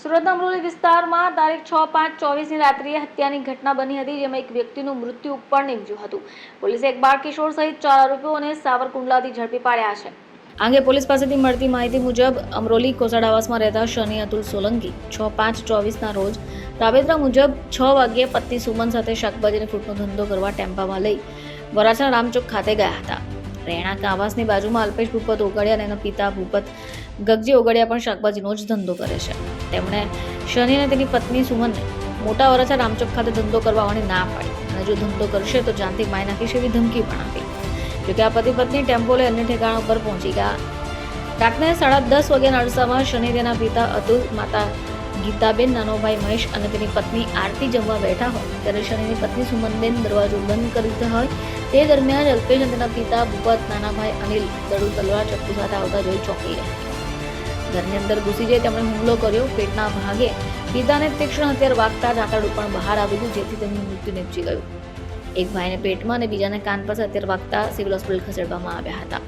સુરતના અમરોલી વિસ્તારમાં તારીખ છ પાંચ ચોવીસની રાત્રિએ હત્યાની ઘટના બની હતી, જેમાં એક વ્યક્તિનું મૃત્યુ પણ નીપજ્યું હતું. પોલીસે એક બાળ કિશોર સહિત ચાર આરોપીઓને સાવરકુંડલાથી ઝડપી પાડ્યા છે. આ અંગે પોલીસ પાસેથી મળતી માહિતી મુજબ, અમરોલી કોસાડ આવાસમાં રહેતા શનિ અતુલ સોલંકી છ પાંચ ચોવીસના રોજ રાબેતા મુજબ છ વાગ્યે પત્ની સુમન સાથે શાકભાજી અને ફ્રૂટનો ધંધો કરવા ટેમ્પામાં લઈ વરાછા રામચોક ખાતે ગયા હતા. રહેણાંક આવાસની બાજુમાં અલ્પેશ ભૂપત ઓગડિયા અને એના પિતા ભૂપત ગગજી ઓગડિયા પણ શાકભાજીનો જ ધંધો કરે છે. તેમણે શનિ અને તેની પત્ની સુમનને મોટા વરસા રામચોક ખાતે ધંધો કરવા આવવાની ના પાડી. અને જો ધંધો કરશે તો જાનથી માય નાખીશ એવી ધમકી પણ આપી. જોકે આ પતિ પત્ની ટેમ્પો લઈ અન્ય ઠેકાણા ઉપર પહોંચી ગયા. રાતને સાડા દસ વાગ્યાના અરસામાં શનિ તેના પિતા અતુલ, માતા ગીતાબેન, નાનો ભાઈ મહેશ અને તેની પત્ની આરતી જમવા બેઠા હોય. ત્યારે શનિની પત્ની સુમનબેન દરવાજો બંધ કરી દીધા હોય. તે દરમિયાન અલ્પેશ અને તેના પિતા ભૂપત, નાના ભાઈ અનિલ દડુ તલવાર, ચપ્પુ સાથે આવતા જોઈ ચોંકી ગયા. ઘરની અંદર ઘૂસી જઈ તેમણે હુમલો કર્યો, પેટના ભાગે પિતાને તીક્ષ્ણ હથિયાર વાગતા આંતરડું પણ બહાર આવી ગયું, જેથી તેમનું મૃત્યુ નીપજી ગયું. એક ભાઈને પેટમાં અને બીજાને કાન પાસે હથિયાર વાગતા સિવિલ હોસ્પિટલ ખસેડવામાં આવ્યા હતા.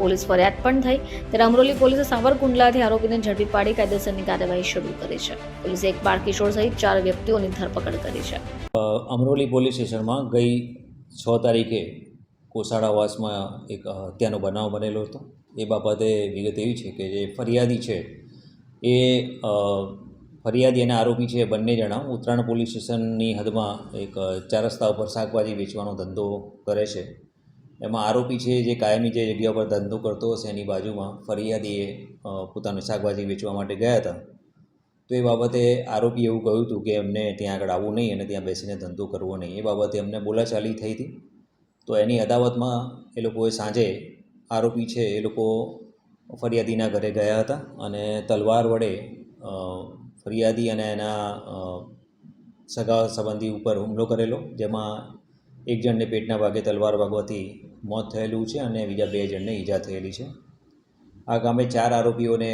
પોલીસ ફરિયાદ પણ થઈ, ત્યારે અમરોલી પોલીસે સાવરકુંડલાથી આરોપીને ઝડપી પાડી કાયદેસરની કાર્યવાહી શરૂ કરી છે. પોલીસે એક બાળ કિશોર સહિત ચાર વ્યક્તિઓની ધરપકડ કરી છે. અમરોલી પોલીસ સ્ટેશનમાં ગઈ છ તારીખે કોસાડાવાસમાં એક હત્યાનો બનાવ બનેલો હતો. એ બાબતે વિગત એવી છે કે જે ફરિયાદી છે એ ફરિયાદી અને આરોપી છે બંને જણા ઉત્તરાયણ પોલીસ સ્ટેશનની હદમાં એક ચાર રસ્તા ઉપર શાકભાજી વેચવાનો ધંધો કરે છે. એમાં આરોપી છે જે કાયમી જે જગ્યા પર ધંધો કરતો હશે એની બાજુમાં ફરિયાદીએ પોતાનું શાકભાજી વેચવા માટે ગયા હતા. તો એ બાબતે આરોપીએ એવું કહ્યું હતું કે એમને ત્યાં આગળ આવવું નહીં અને ત્યાં બેસીને ધંધો કરવો નહીં. એ બાબતે એમને બોલાચાલી થઈ હતી. તો એની અદાવતમાં એ લોકોએ સાંજે આરોપી છે એ લોકો ફરિયાદીના ઘરે ગયા હતા અને તલવાર વડે ફરિયાદી અને એના સગા સંબંધી ઉપર હુમલો કરેલો, જેમાં એક જણને પેટના ભાગે તલવાર વાગવાથી મોત થયેલું છે અને બીજા બે જણને ઈજા થયેલી છે. આ ગામે ચાર આરોપીઓને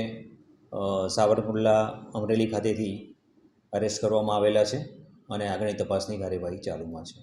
સાવરકુંડલા અમરેલી ખાતેથી અરેસ્ટ કરવામાં આવેલા છે અને આગળની તપાસની કાર્યવાહી ચાલુમાં છે.